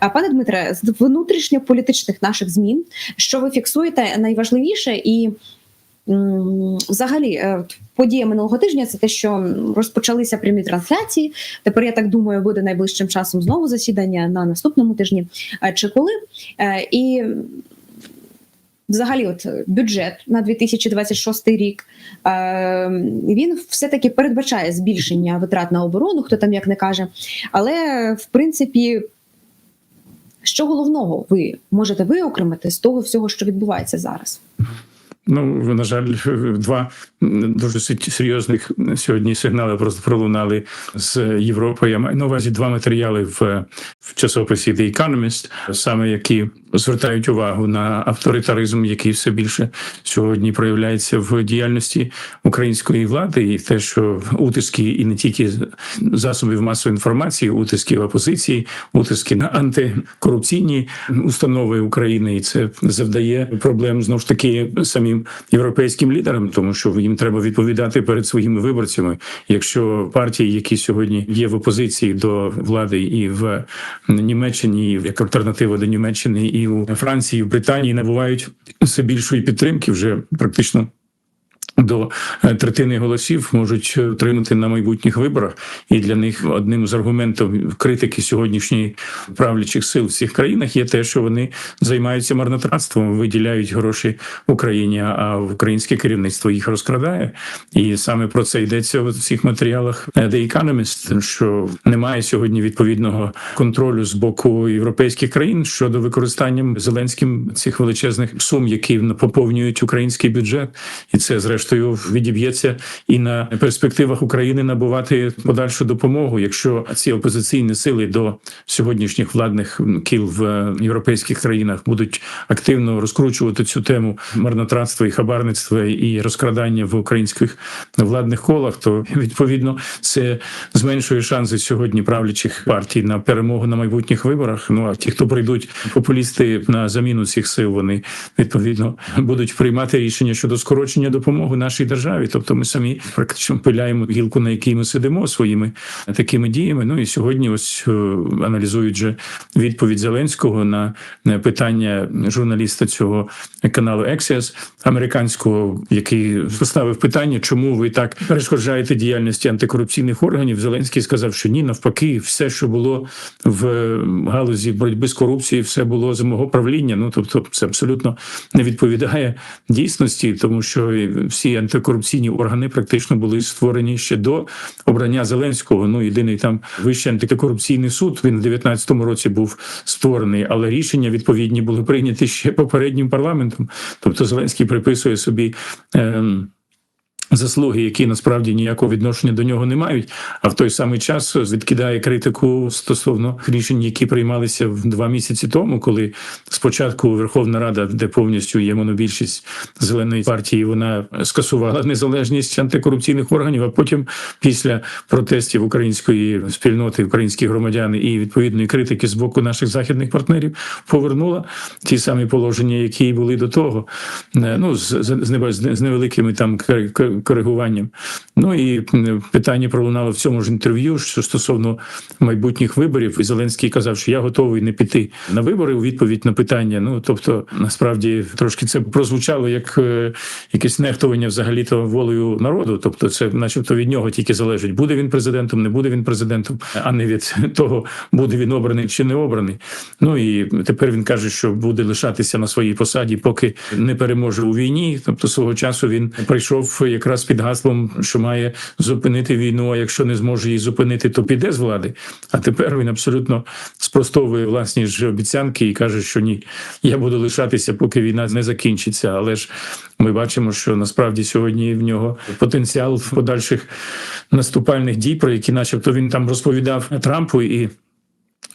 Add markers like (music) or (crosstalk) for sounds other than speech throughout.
А пане Дмитре, з внутрішньополітичних наших змін, що ви фіксуєте найважливіше і взагалі е, подія минулого тижня це те, що розпочалися прямі трансляції. Тепер я так думаю, буде найближчим часом знову засідання на наступному тижні. Чи коли? Е, І взагалі, от бюджет на 2026 рік е, він все-таки передбачає збільшення витрат на оборону, хто там як не каже. Але в принципі, що головного ви можете виокремити з того всього, що відбувається зараз? Ну, на жаль, (laughs) два дуже серйозних сьогодні сигнали просто пролунали з Європи. Я маю на увазі два матеріали в, в часописі The Economist, саме які звертають увагу на авторитаризм, який все більше сьогодні проявляється в діяльності української влади, і те, що утиски, і не тільки засобів масової інформації, утиски в опозиції, утиски на антикорупційні установи України, і це завдає проблем знову ж таки самим європейським лідерам, тому що їм треба відповідати перед своїми виборцями. Якщо партії, які сьогодні є в опозиції до влади, і в Німеччині, і як альтернатива до Німеччини, і у Франції, і в Британії набувають все більшої підтримки, вже практично. До е, третини голосів можуть отримати на майбутніх виборах, і для них одним з аргументів критики сьогоднішньої правлячих сил в цих країнах є те, що вони займаються марнотратством, виділяють гроші Україні, а українське керівництво їх розкрадає. І саме про це йдеться в цих матеріалах. The Economist, що немає сьогодні відповідного контролю з боку європейських країн щодо використання зеленським цих величезних сум, які поповнюють український бюджет, і це зрештою зрештою відіб'ється і на перспективах України набувати подальшу допомогу, якщо ці опозиційні сили до сьогоднішніх владних кіл в європейських країнах будуть активно розкручувати цю тему марнотратства і хабарництва і розкрадання в українських владних колах, то відповідно це зменшує шанси сьогодні правлячих партій на перемогу на майбутніх виборах. Ну а ті, хто прийдуть популісти на заміну цих сил, вони відповідно будуть приймати рішення щодо скорочення допомоги нашій державі. Тобто, ми самі практично пиляємо гілку, на якій ми сидимо своїми такими діями. Ну і сьогодні, ось е, аналізують же відповідь Зеленського на питання журналіста цього каналу Ексіас американського, який поставив питання, чому ви так перешкоджаєте діяльності антикорупційних органів. Зеленський сказав, що ні, навпаки, все, що було в галузі боротьби з корупцією, все було за мого правління. Ну тобто, це абсолютно не відповідає дійсності, тому що всі антикорупційні органи практично були створені ще до обрання Зеленського. Ну єдиний там вищий антикорупційний суд. Він в 19-му році був створений, але рішення відповідні були прийняті ще попереднім парламентом. Тобто Зеленський приписує собі. Е Заслуги, які насправді ніякого відношення до нього не мають, а в той самий час відкидає критику стосовно рішень, які приймалися в два місяці тому, коли спочатку Верховна Рада, де повністю є монобільшість зеленої партії, вона скасувала незалежність антикорупційних органів. А потім, після протестів української спільноти, українських громадян і відповідної критики з боку наших західних партнерів, повернула ті самі положення, які були до того, ну з з, з невеликими там коригуванням. Ну і питання пролунало в цьому ж інтерв'ю, що стосовно майбутніх виборів, і Зеленський казав, що я готовий не піти на вибори у відповідь на питання. Ну тобто, насправді трошки це прозвучало як е, якесь нехтування взагалі то волею народу. Тобто, це, начебто, від нього тільки залежить, буде він президентом, не буде він президентом, а не від того, буде він обраний чи не обраний. Ну і тепер він каже, що буде лишатися на своїй посаді, поки не переможе у війні. Тобто, свого часу він прийшов якраз під гаслом, що має зупинити війну. А якщо не зможе її зупинити, то піде з влади. А тепер він абсолютно спростовує власні ж обіцянки і каже, що ні, я буду лишатися, поки війна не закінчиться. Але ж ми бачимо, що насправді сьогодні в нього потенціал подальших наступальних дій, про які, начебто, він там розповідав Трампу і.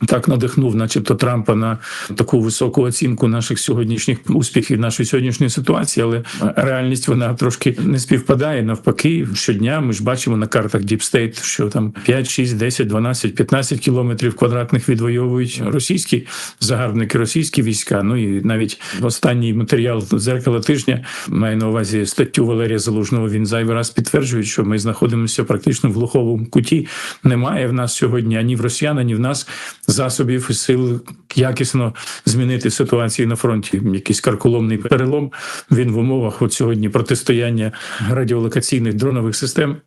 Так надихнув, начебто, Трампа на таку високу оцінку наших сьогоднішніх успіхів, нашої сьогоднішньої ситуації, але реальність вона трошки не співпадає. Навпаки, щодня ми ж бачимо на картах State, що там 5, 6, 10, 12, 15 кілометрів квадратних відвоюють російські загарбники, російські війська. Ну і навіть останній матеріал зеркала тижня має на увазі статтю Валерія Залужного. Він зайвий раз підтверджує, що ми знаходимося практично в глуховому куті. Немає в нас сьогодні ані в росіян, ані в нас засобів і сил якісно змінити ситуацію на фронті. Якийсь карколомний перелом. Він в умовах от сьогодні протистояння радіолокаційних дронових систем.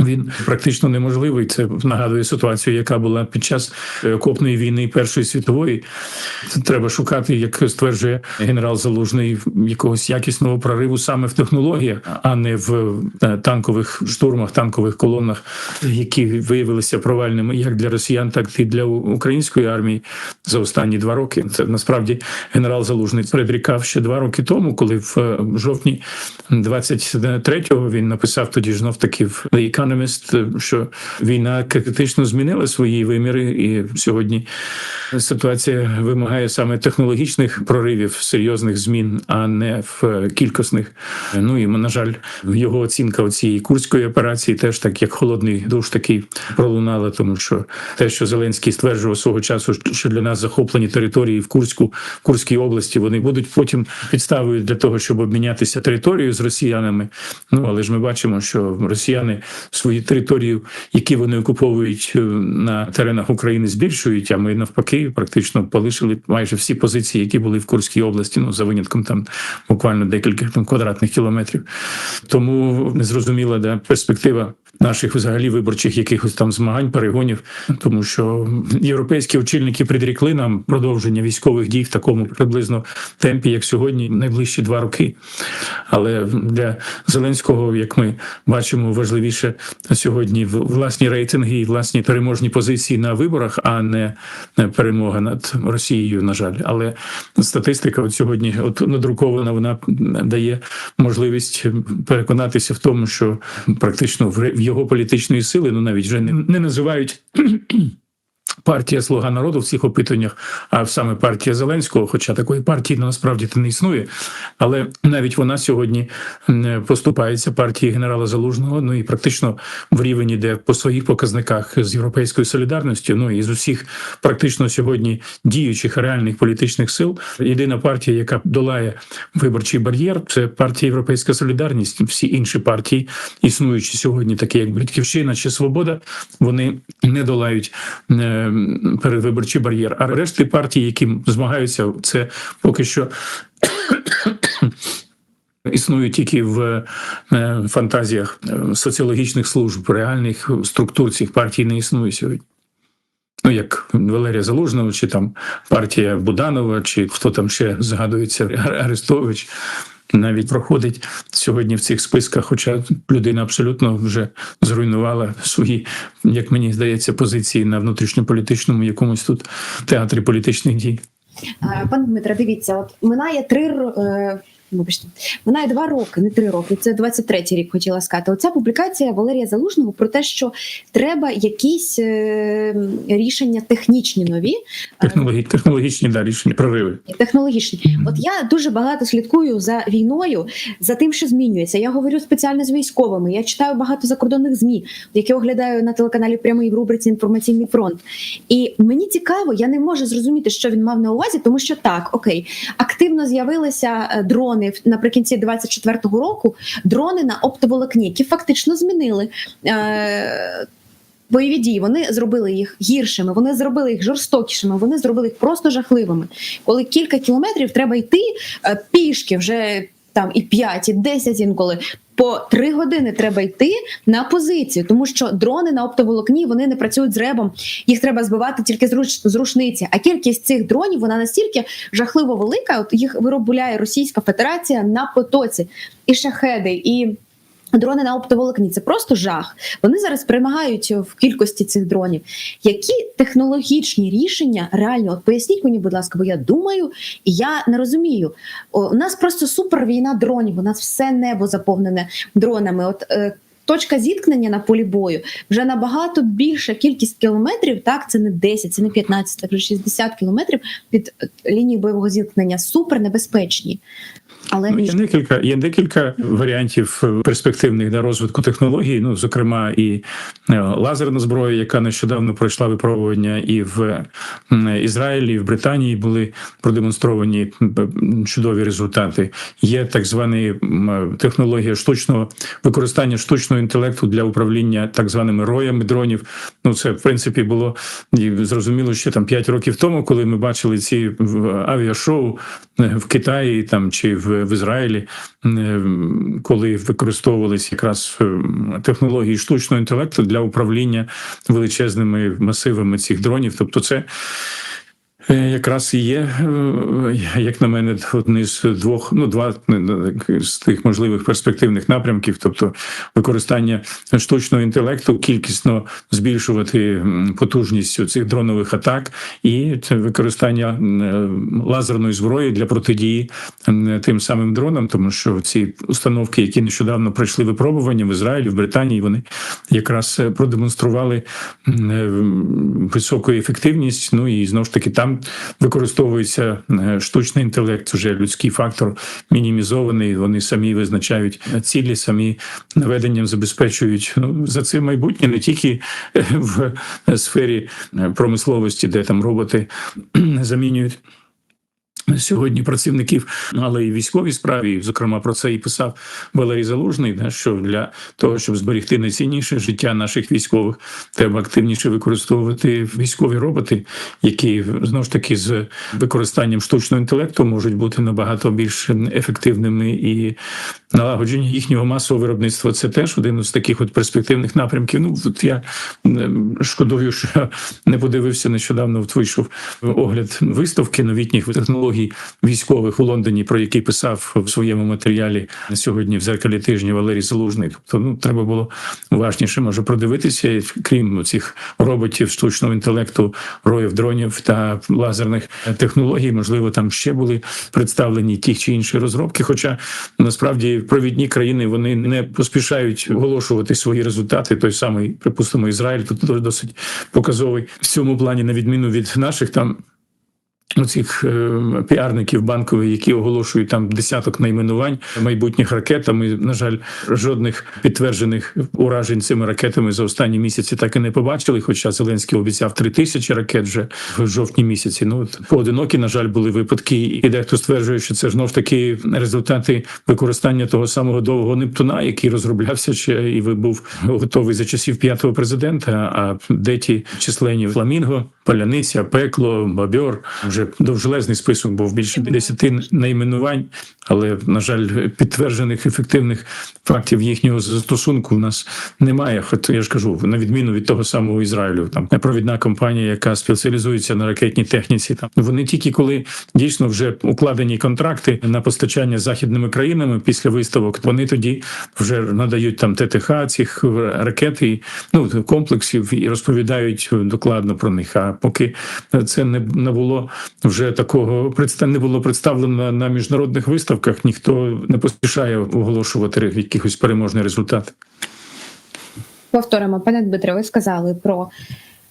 Він практично неможливий. Це нагадує ситуацію, яка була під час е, окопної війни Першої світової. Це треба шукати, як стверджує генерал Залужний, якогось якісного прориву саме в технологіях, а не в е, танкових штурмах, танкових колонах, які виявилися провальними як для росіян, так і для української армії за останні два роки. Це насправді генерал Залужний предрікав ще два роки тому, коли в е, жовтні 23-го він написав тоді ж знов таки в The Economist, що війна критично змінила свої виміри, і сьогодні ситуація вимагає саме технологічних проривів, серйозних змін, а не в кількісних. Ну і на жаль, його оцінка цієї курської операції теж так як холодний душ такий пролунала, тому що те, що Зеленський стверджував свого часу, що для нас захоплені території в Курську, в Курській області, вони будуть потім підставою для того, щоб обмінятися територією з росіянами. Ну але ж ми бачимо, що росіяни свої території, які вони окуповують е, на теренах України, збільшують. А ми навпаки, практично полишили майже всі позиції, які були в Курській області. Ну за винятком там буквально декілька там квадратних кілометрів. Тому незрозуміла да, перспектива наших взагалі виборчих якихось там змагань, перегонів, тому що європейські очільники предрікли нам продовження військових дій в такому приблизно темпі, як сьогодні, найближчі два роки. Але для Зеленського, як ми бачимо, важливіше сьогодні власні рейтинги і власні переможні позиції на виборах, а не перемога над Росією, на жаль. Але статистика от сьогодні, от надрукована, вона дає можливість переконатися в тому, що практично в його політичної сили, ну навіть вже не, не називають. Партія Слуга народу в цих опитуваннях, а саме партія Зеленського, хоча такої партії ну, насправді не існує, але навіть вона сьогодні поступається партії генерала Залужного. Ну і практично в рівні, де по своїх показниках з європейською солідарністю, ну і з усіх практично сьогодні діючих реальних політичних сил, єдина партія, яка долає виборчий бар'єр, це партія Європейська Солідарність. Всі інші партії, існуючі сьогодні, такі як Батьківщина чи Свобода, вони не долають е, передвиборчий бар'єр. А решти партій, які змагаються, це поки що. (coughs) Існують тільки в е, фантазіях е, соціологічних служб, реальних структур цих партій не існує сьогодні. Ну, як Валерія Залужного, чи там партія Буданова, чи хто там ще згадується Арестович, навіть проходить сьогодні в цих списках, хоча людина абсолютно вже зруйнувала свої, як мені здається, позиції на внутрішньополітичному якомусь тут театрі політичних дій. Е, Пане Дмитре, дивіться, от минає три е, вибачте, минає два роки, не три роки. Це 23-й рік хотіла сказати. Оця публікація Валерія Залужного про те, що треба якісь е, рішення технічні нові, е, Технологі, технологічні да, рішення, прориви. технологічні. От я дуже багато слідкую за війною, за тим, що змінюється. Я говорю спеціально з військовими. Я читаю багато закордонних змі, які оглядаю на телеканалі прямий в рубриці Інформаційний фронт. І мені цікаво, я не можу зрозуміти, що він мав на увазі, тому що так, окей, активно з'явилися е, дрони наприкінці 24-го року. Дрони на оптоволокні, які фактично змінили. Е- Бойові дії вони зробили їх гіршими, вони зробили їх жорстокішими, вони зробили їх просто жахливими. Коли кілька кілометрів треба йти е, пішки, вже там і 5, і 10 інколи. По три години треба йти на позицію, тому що дрони на оптоволокні вони не працюють з ребом. Їх треба збивати тільки з руч з рушниці. А кількість цих дронів вона настільки жахливо велика. От їх виробляє Російська Федерація на потоці і шахеди, і Дрони на оптоволокні це просто жах. Вони зараз перемагають в кількості цих дронів. Які технологічні рішення реально от поясніть мені, будь ласка, бо я думаю, і я не розумію. О, у нас просто супер війна дронів. У нас все небо заповнене дронами. От е, точка зіткнення на полі бою вже набагато більша кількість кілометрів. Так, це не 10, це не 15, це вже 60 кілометрів від е, лінії бойового зіткнення. Супер небезпечні. Але Ну, є декілька є декілька варіантів е, перспективних для розвитку технологій. Ну, зокрема, і е, лазерна зброя, яка нещодавно пройшла випробування, і в Ізраїлі, і в Британії були продемонстровані чудові результати. Є так звані технологія штучного використання штучного інтелекту для управління так званими роями дронів. Ну це в принципі було зрозуміло ще там 5 років тому, коли ми бачили ці авіашоу е, в Китаї там чи в, в Ізраїлі, коли використовувалися якраз е, технології штучного інтелекту для управління величезними масивами цих дронів. Тобто, це Якраз і є, е, як на мене, одні з двох, ну два е, з тих можливих перспективних напрямків, тобто використання штучного інтелекту, кількісно збільшувати потужність цих дронових атак, і використання лазерної зброї для протидії тим самим дронам, тому що ці установки, які нещодавно пройшли випробування в Ізраїлі, в Британії, вони якраз е, продемонстрували е, високу ефективність. Ну і знову ж таки там використовується е, штучний інтелект, вже людський фактор мінімізований. Вони самі визначають цілі, самі наведенням забезпечують ну, за це майбутнє не тільки е, в сфері е, промисловості, де там роботи замінюють. Сьогодні працівників, але і військовій справі, і, зокрема, про це і писав Валерій Залужний. да, що для того, щоб зберегти найцінніше життя наших військових, треба активніше використовувати військові роботи, які знову ж таки з використанням штучного інтелекту можуть бути набагато більш ефективними і налагодження їхнього масового виробництва. Це теж один з таких от перспективних напрямків. Ну от я шкодую, що не подивився нещодавно. От вийшов огляд виставки новітніх технологій військових у Лондоні, про який писав в своєму матеріалі сьогодні в зеркалі тижня Валерій Залужний. Тобто, ну треба було уважніше може продивитися, крім цих роботів, штучного інтелекту, роїв дронів та лазерних технологій. Можливо, там ще були представлені ті чи інші розробки. Хоча насправді провідні країни вони не поспішають оголошувати свої результати. Той самий, припустимо, Ізраїль тут досить показовий в цьому плані, на відміну від наших там. Оцих е, піарників банкових, які оголошують там десяток найменувань майбутніх ракет. Ми, на жаль, жодних підтверджених уражень цими ракетами за останні місяці так і не побачили. Хоча Зеленський обіцяв три тисячі ракет вже в жовтні місяці. Ну поодинокі, на жаль, були випадки, і дехто стверджує, що це знов таки результати використання того самого довгого Нептуна, який розроблявся ще і був готовий за часів п'ятого президента. А де ті численні фламінго, паляниця, пекло, бабьор вже довжелезний список був більше десяти найменувань, але на жаль, підтверджених ефективних фактів їхнього застосунку в нас немає. Хоч я ж кажу, на відміну від того самого Ізраїлю, там провідна компанія, яка спеціалізується на ракетній техніці. Там вони тільки коли дійсно вже укладені контракти на постачання західними країнами після виставок, вони тоді вже надають там ТТХ цих ракет і ну комплексів і розповідають докладно про них. А поки це не не було вже такого не було представлено на міжнародних виставках, ніхто не поспішає оголошувати якихось переможний результат. Повторимо, пане Дмитре, ви сказали про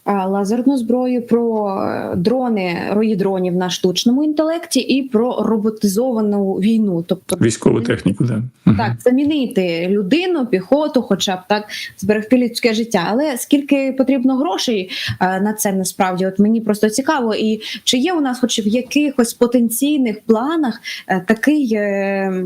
лазерну зброю, про е, дрони, рої дронів на штучному інтелекті і про роботизовану війну, тобто Військову техніку, да. так замінити людину, піхоту, хоча б так зберегти людське життя. Але скільки потрібно грошей е, на це насправді? От мені просто цікаво, і чи є у нас, хоч в якихось потенційних планах, е, такий е,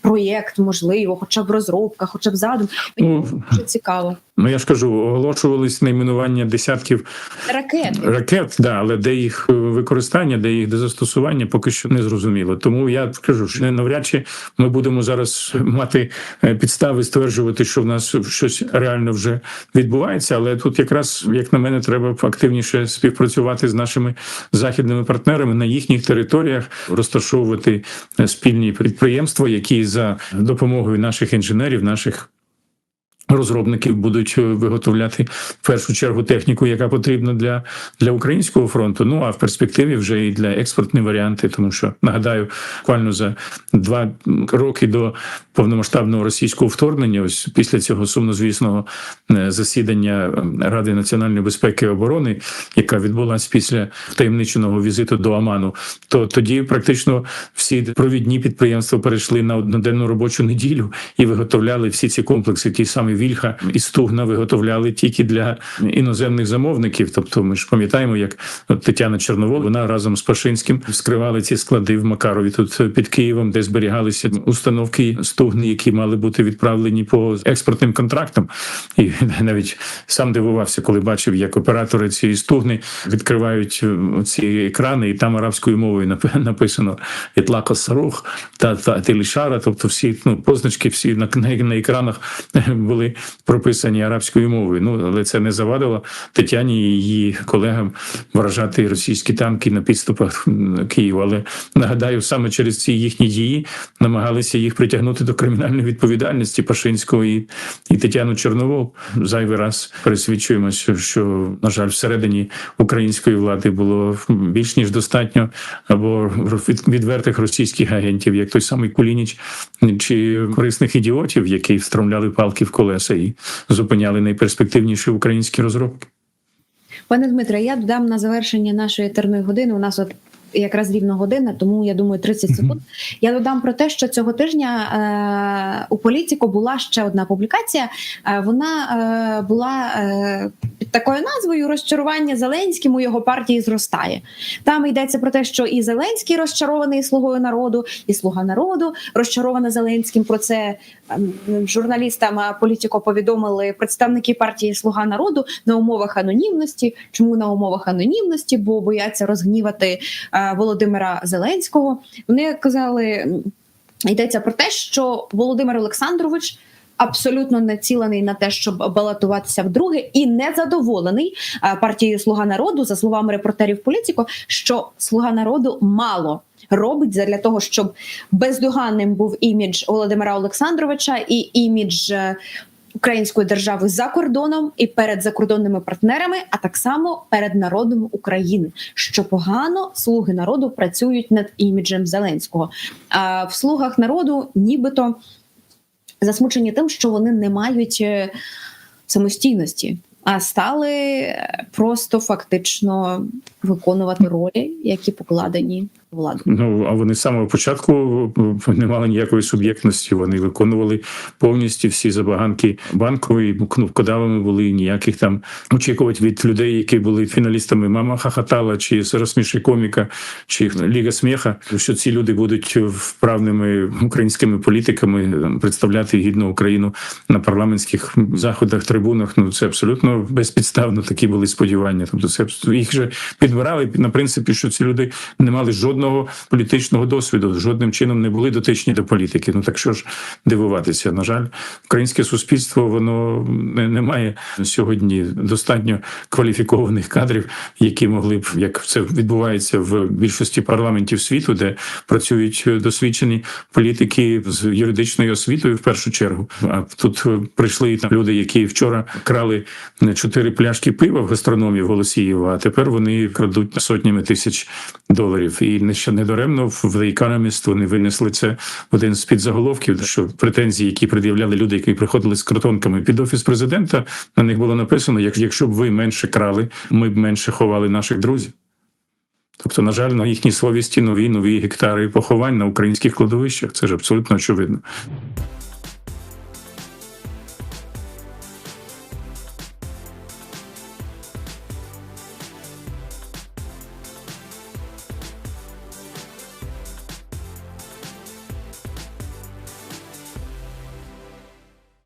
проєкт, можливо, хоча б розробка, хоча б задум. Мені Ну, дуже цікаво. Ну я ж кажу, оголошувались найменування десятків Ракети. ракет, да, але де їх е, використання, де їх застосування, поки що не зрозуміло. Тому я кажу, що навряд чи ми будемо зараз мати е, підстави стверджувати, що в нас щось реально вже відбувається. Але тут якраз, як на мене, треба активніше співпрацювати з нашими західними партнерами на їхніх територіях, розташовувати е, спільні підприємства, які за допомогою наших інженерів, наших Розробників будуть е, виготовляти в першу чергу техніку, яка потрібна для, для українського фронту. Ну а в перспективі вже і для експортні варіанти, тому що нагадаю, буквально за два роки до повномасштабного російського вторгнення, ось після цього сумнозвісного е, засідання Ради національної безпеки і оборони, яка відбулася після таємниченого візиту до Оману, то тоді практично всі провідні підприємства перейшли на одноденну робочу неділю і виготовляли всі ці комплекси, ті самі Вільха і Стугна виготовляли тільки для іноземних замовників. Тобто, ми ж пам'ятаємо, як Тетяна Чорновол, вона разом з Пашинським вскривали ці склади в Макарові тут під Києвом, де зберігалися установки стугни, які мали бути відправлені по експортним контрактам. І (laughs) навіть сам дивувався, коли бачив, як оператори цієї стугни відкривають е, ці екрани, і там арабською мовою написано «Ітлако Сарух» та, та тобто всі ну, позначки, всі на, на екранах (laughs) були прописані арабською мовою. Ну але це не завадило Тетяні і її колегам вражати російські танки на підступах Києва. Але нагадаю, саме через ці їхні дії намагалися їх притягнути до кримінальної відповідальності Пашинського і, і Тетяну Чорновол. Зайвий раз пересвідчуємося, що на жаль, всередині української влади було більш ніж достатньо або відвертих російських агентів, як той самий Кулініч, чи корисних ідіотів, які встромляли палки в колеса і зупиняли найперспективніші українські розробки. Пане Дмитре, я додам на завершення нашої терної години. У нас от якраз рівно година, тому я думаю, 30 Мгм. секунд. Я додам про те, що цього тижня е, у політику була ще одна публікація. Е, вона е, була е, під такою назвою Розчарування Зеленським у його партії зростає. Там йдеться про те, що і Зеленський розчарований слугою народу, і слуга народу розчарована Зеленським. Про це ем, журналістам е, політико повідомили представники партії Слуга народу на умовах анонімності. Чому на умовах анонімності? Бо бояться розгнівати е, Володимира Зеленського. Вони казали, йдеться про те, що Володимир Олександрович. Абсолютно націлений на те, щоб балотуватися вдруге, і не задоволений е, партією Слуга народу, за словами репортерів Політіко, що Слуга народу мало робить для того, щоб бездоганним був імідж Володимира Олександровича і імідж е, української держави за кордоном і перед закордонними партнерами, а так само перед народом України. Що погано слуги народу працюють над іміджем Зеленського. А в слугах народу нібито засмучені тим, що вони не мають е, самостійності, а стали е, просто фактично виконувати ролі, які покладені владу. Ну а вони з самого початку е, не мали ніякої суб'єктності. Вони виконували повністю всі забаганки банкової, кнопкодавами були ніяких там очікувати від людей, які були фіналістами Мама Хахатала чи розсміши коміка, чи Ліга сміха, що ці люди будуть вправними українськими політиками представляти гідну Україну на парламентських заходах, трибунах. Ну це абсолютно безпідставно. Такі були сподівання. Тобто, це їх же підбирали на принципі, що ці люди не мали жодного політичного досвіду, жодним чином не були дотичні до політики. Ну так що ж дивуватися? На жаль, українське суспільство воно не, має сьогодні достатньо кваліфікованих кадрів, які могли б, як це відбувається в більшості парламентів світу, де працюють досвідчені політики з юридичною освітою в першу чергу. А тут прийшли там люди, які вчора крали чотири пляшки пива в гастрономії в Голосіїва, а тепер вони крадуть сотнями тисяч доларів. І не ще недаремно в The Economist вони винесли це в один з підзаголовків, що претензії, які пред'являли люди, які приходили з кротонками під офіс президента, на них було написано: якщо б ви менше крали, ми б менше ховали наших друзів. Тобто, на жаль, на їхній совісті нові нові гектари поховань на українських кладовищах. Це ж абсолютно очевидно.